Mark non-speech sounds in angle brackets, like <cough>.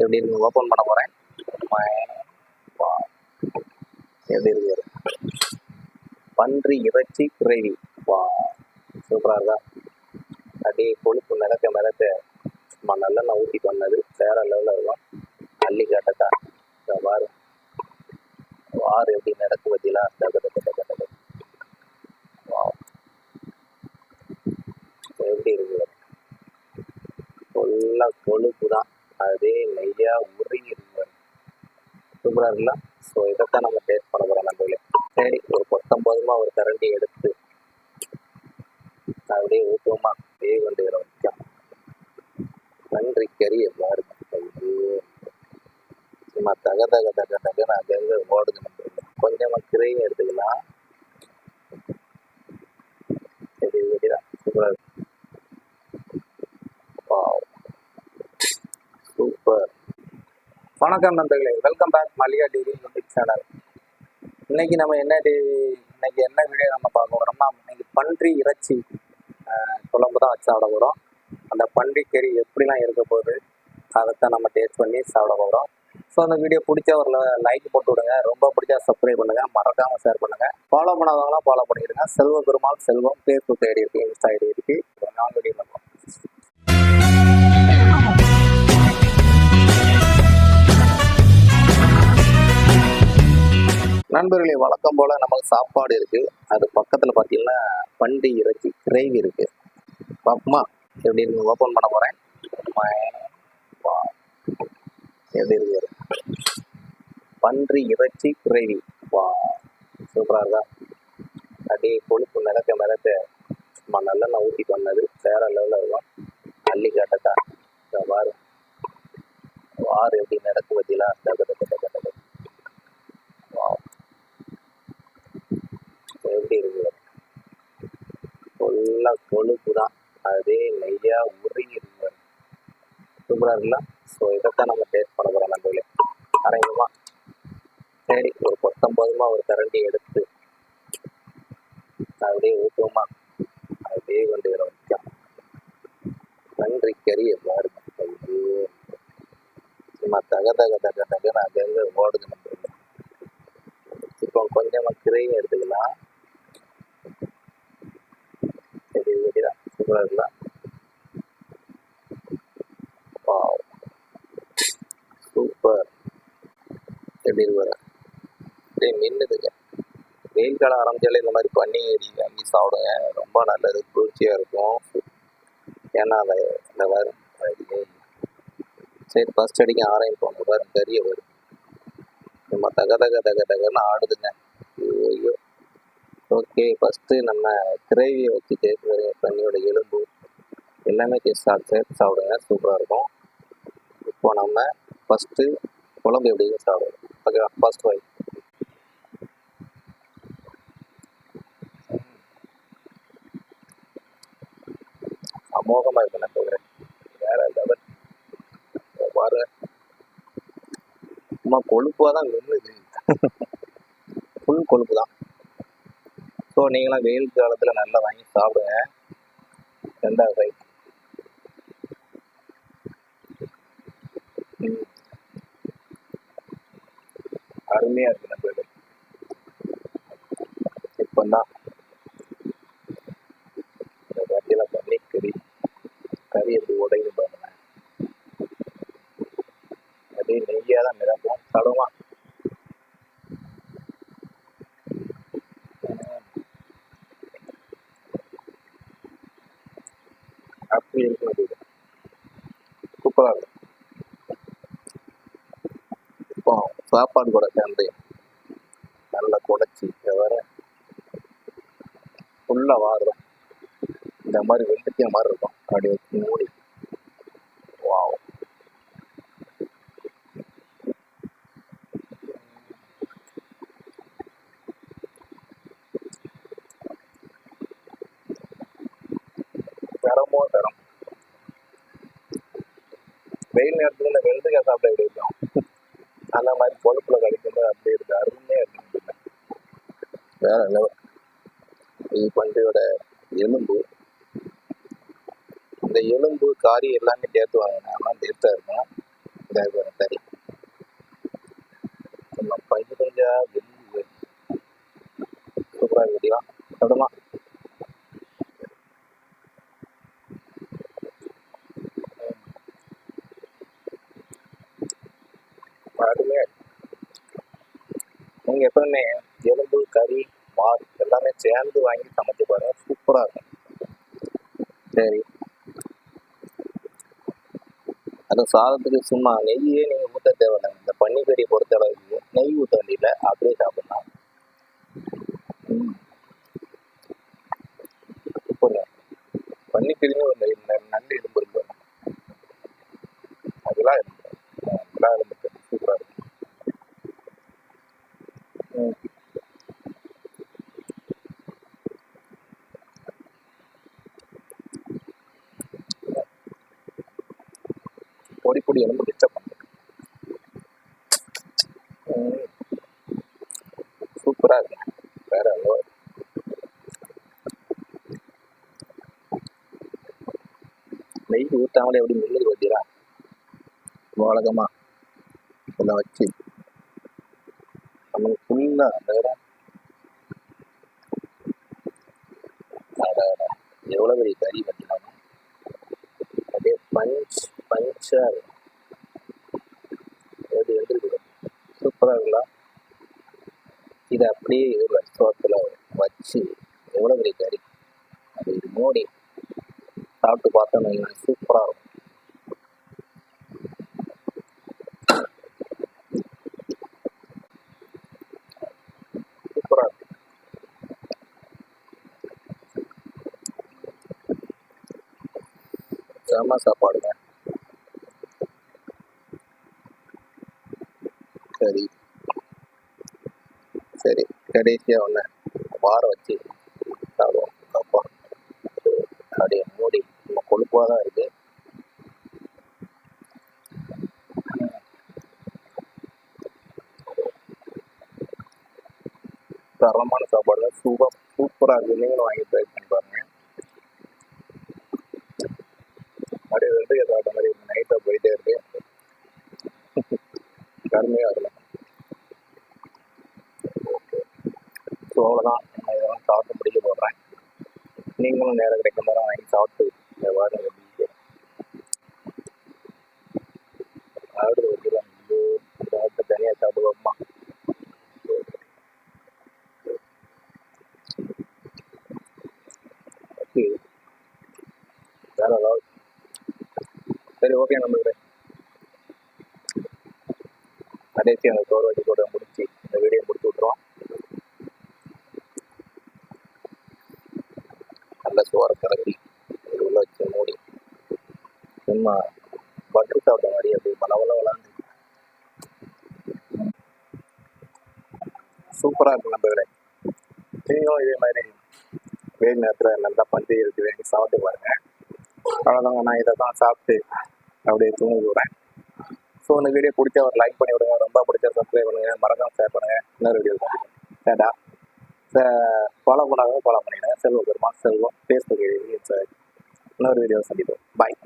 எப்படி இருக்கு? ஓப்பன் பண்ண போகிறேன் எப்படி இருக்கு? பன்றி இறைச்சி கிரேவி. வா சூப்பராக இருக்கா? அப்படியே கொழுப்பு மிதக்க மிதக்க சும்மா நல்லெண்ணெய் ஊற்றி பண்ணது. வேற லெவலில் இருக்கும். அள்ளி கட்டக்கா. வாரு வாரு எப்படி நடக்கு பற்றிலாம் டக்கு டக்கு டக்கு எப்படி இருக்குது ஃபுல்லாக கொழுப்பு தான் அதே நெய்யா உருகி இருக்கு. சூப்பராக இருக்குல்ல ஸோ இதைத்தான் நம்ம டேஸ்ட் பண்ண போகிறோம் நம்மளே சரி ஒரு பத்தொம்பதுமா ஒரு கரண்டி எடுத்து அப்படியே ஊக்கமாக அப்படியே வேக இதில் வைக்கலாம். நன்றி கறி பாருங்க சும்மா தக தக தக தகன்னு அங்கங்க ஓடுது நம்மளுக்கு கொஞ்சமாக கிரையும் எடுத்துக்கலாம் சரி வெடிதான் சூப்பராக சூப்பர் வணக்கம் நண்பர்களே. Welcome back Mallika TV YouTube channel இன்னைக்கு நம்ம என்ன டிவி இன்னைக்கு என்ன வீடியோ நம்ம பார்க்க போறோம்னா இன்னைக்கு பன்றி இறைச்சி குழம்பு தான் வச்சு சாப்பிட போகிறோம் அந்த பன்றி கறி எப்படிலாம் இருக்க போகுது அதைத்தான் நம்ம டேஸ்ட் பண்ணி சாப்பிட போகிறோம் ஸோ அந்த வீடியோ பிடிச்ச ஒரு லைக் போட்டு விடுங்க. ரொம்ப பிடிச்சா சப்ஸ்கிரைப் பண்ணுங்கள் மறக்காமல் ஷேர் பண்ணுங்கள் ஃபாலோ பண்ணாதவங்களாம் ஃபாலோ பண்ணிடுங்க. செல்வ பெருமாள் செல்வம் ஃபேஸ்புக் ஐடி இருக்குது இன்ஸ்டா ஐடி இருக்குது நான் வீடியோ பண்ணுவோம் நண்பர்களே வழக்கம் போல நமக்கு சாப்பாடு இருக்கு. அது பக்கத்துல பார்த்தீங்கன்னா பன்றி இறைச்சி கிரேவி இருக்கு. பாப்போமா எப்படி இருக்கு? ஓப்பன் பண்ண போகிறேன் எப்படி இருக்கு? பன்றி இறைச்சி கிரேவி. வா சூப்பராக இருக்கா? அப்படியே கொழுப்பு மிதக்க மிதக்க சும்மா நல்லெண்ணெய் ஊற்றி பண்ணது. வேற லெவலில் இருக்கும். அள்ளி காட்டக்கா வாரு வாரு எப்படி நடக்கு பற்றிலாம் எப்படி இருக்கு? ஃபுல்லாக கொழுப்பு தான் அதே நெய்யா உருகி இருக்கு. சூப்பராக இருக்குல்ல? ஸோ இதைத்தான் நம்ம டேஸ்ட் பண்ண போகிறோம் நம்மளே அரைங்கம்மா சரி ஒரு பத்தொம்பதுமா ஒரு கரண்டி எடுத்து அப்படியே ஊற்றுவோமா அப்படியே கொண்டு வர வைக்கலாம். நன்றி கறி பாருங்க ஐயோ. சும்மா தக தக தக தகன்னு அங்கங்க ஓடுது நம்மளுக்கு இப்போ கொஞ்சமாக கிரையும் எடுத்துக்கலாம். எப்படி வெடி தான் சூப்பராக இருக்கலாம் சூப்பர் எப்படி இருக்கு அப்படியே மின்னுதுங்க வெயில் காலம் ஆரம்பிச்சாலே இந்த மாதிரி பண்ணி அடி வாங்கி சாப்பிடுங்க ரொம்ப நல்லது குளிர்ச்சியாக இருக்கும் ஏன்னா அந்த இந்த வரும் சரி ஃபர்ஸ்ட் அடிக்க ஆரம்பிப்போம் வரும் கறியை வரும் சும்மா தக தக தக தகன்னு ஆடுதுங்க ஓகே ஃபஸ்ட்டு நம்ம கிரேவியை வச்சு டேஸ்ட் பண்ணுங்க பண்ணியோட எலும்பு எல்லாமே டேஸ்ட் சேர்த்து சாப்பிடுங்க சூப்பராக இருக்கும். இப்போ நம்ம ஃபஸ்ட்டு குழம்பு எப்படியும் சாப்பிடுவோம். ஓகேவா ஃபர்ஸ்ட் வை அமோகமாக இருக்கு நான் சொல்கிறேன் வேறு லெவல் பாரு. சும்மா கொழுப்பாக தான் வெண்ணுது ஃபுல் <laughs> கொழுப்பு தான். ஸோ நீங்களாம் வெயில் காலத்தில் நல்லா வாங்கி சாப்பிடுங்க. ரெண்டாவது கை அருமையாக அருமையா இருக்கு நம்ம வீடு இப்போ தான் இந்த வாட்டியில் பண்ணி கறி கறி எப்படி உடையுது பாருங்க. அப்படியே நெய்யாக தான் மிதக்கும். சாப்பிடுமா அப்படி இருக்கும் அது சூப்பராக இருக்கும் இப்போ சாப்பாடு கூட சேர்ந்து நல்லா குடைச்சி வர ஃபுல்லாக வாடுறோம் இந்த மாதிரி வெள்ளத்தையும் மாதிரி இருக்கும். அப்படி வச்சு மூடி. வாவ் தரமோ தரம். வெயில் நேரத்துல இந்த வெள்ளத்துக்காய் சாப்பிட எப்படி அந்த மாதிரி பொழுப்புல கிடைக்கும்போது அப்படியே இருக்கு. அருமையா இருக்கு. வேற லெவல் இது பன்றியோட எலும்பு. இந்த எலும்பு காரி எல்லாமே சேர்த்து வாங்கினா டேஸ்டா இருக்கும் இதாக வரும் சரி. நம்ம பஞ்சு பஞ்சா வெளியே சூப்பராக இருக்குதியா சொல்லுமா அருமையாக நீங்கள் எப்பவுமே எலும்பு கறி மாறு எல்லாமே சேர்ந்து வாங்கி சமைச்சு பாருங்க. சூப்பராக இருக்கும். சரி. அந்த சாதத்துக்கு சும்மா நெய்யே நீங்கள் ஊற்ற தேவையில்லை. இந்த பன்னிக்கறி பொறுத்த அளவுக்கு நெய் ஊற்ற வேண்டியதில்ல. அப்படியே சாப்பிடலாம். ம். பன்னிக்கறின்னு ஒரு நெய் நல்ல எலும்பு இருக்கு அதெல்லாம் எலும்பு அதெல்லாம் எலும்பு சூப்பராக இருக்கும் ம். பொடி எலும்பு டிஸ்டர்ப் பண்ணுது. ம். இருக்கு. வேற level. நெய் ஊற்றாமலே எப்படி மில்லுது பார்த்தீங்களா வாழகமா இதெல்லாம் வச்சு. நமக்கு ஃபுல்லாக அந்த வேற எவ்வளோ பெரிய கறி பார்த்தீங்கன்னா அதே பஞ்ச் பஞ்சாக இருக்கும் எப்படி வந்துருக்கு சூப்பரா இருக்கலாம். இதை அப்படியே ஒரு சோத்தில் வச்சு எவ்வளோ பெரிய கறி? அது இது மோடி சாப்பிட்டு பார்த்தோம்னு வைங்களேன், சூப்பரா இருக்கும். சூப்பரா இருக்கும். செம சாப்பாடுங்க சரி சரி கடைசியாக ஒன்று வார வச்சு சாப்பிடுவோம். அப்பா அப்படியே மூடி நம்ம கொழுப்பாக தான் இருக்கு. தரமான சாப்பாடு சூப்பர் சூப்பராக இருக்கு. நீங்களும் வாங்கி ட்ரை பண்ணி பாருங்க. அப்படியே வெந்தய சாப்பிட்ட மாதிரி நைட்டாக போயிட்டே இருக்கு. கருமையாக இருக்கும் ஸோ அவ்வளோதான் நான் இதெல்லாம் சாப்பிட்டு முடிக்க போடுறேன் நீங்களும் நேரம் கிடைக்கும் போது வாங்கி சாப்பிட்டு இந்த வாரம் எப்படி ஆடு வைக்கலாம் சாப்பிட்டு தனியாக சாப்பிட்டு ஓகே. வேற ஏதாவது? சரி ஓகே நம்மளுக்கு கடைசி அந்த சோறு வச்சு கூட முடிச்சு இந்த வீடியோ முடிச்சு நல்ல சோறை கிளப்பி உள்ள வச்சு மூடி சும்மா பட்டர் சாப்பிட்ட மாதிரி அப்படியே பலவள வளர்ந்து சூப்பராக இருக்கும் நம்பர்களே நீங்களும் இதே மாதிரி வெயில் நேரத்தில் நல்லா பஞ்சு இருக்கு வேண்டி சாப்பிட்டு பாருங்க. அவ்வளோதாங்க நான் இதை தான் சாப்பிட்டு அப்படியே தூங்கி விடுறேன் ஸோ இந்த வீடியோ பிடிச்சா ஒரு லைக் பண்ணி விடுங்க ரொம்ப பிடிச்சா சப்ஸ்கிரைப் பண்ணுங்க மறக்காமல் ஷேர் பண்ணுங்க. இன்னொரு வீடியோ இந்த ஃபாலோ பண்ணாதவங்க ஃபாலோ பண்ணிடுங்க செல்வம் பெருமா செல்வம் ஃபேஸ்புக் இன்னொரு வீடியோ சந்திப்போம். பாய்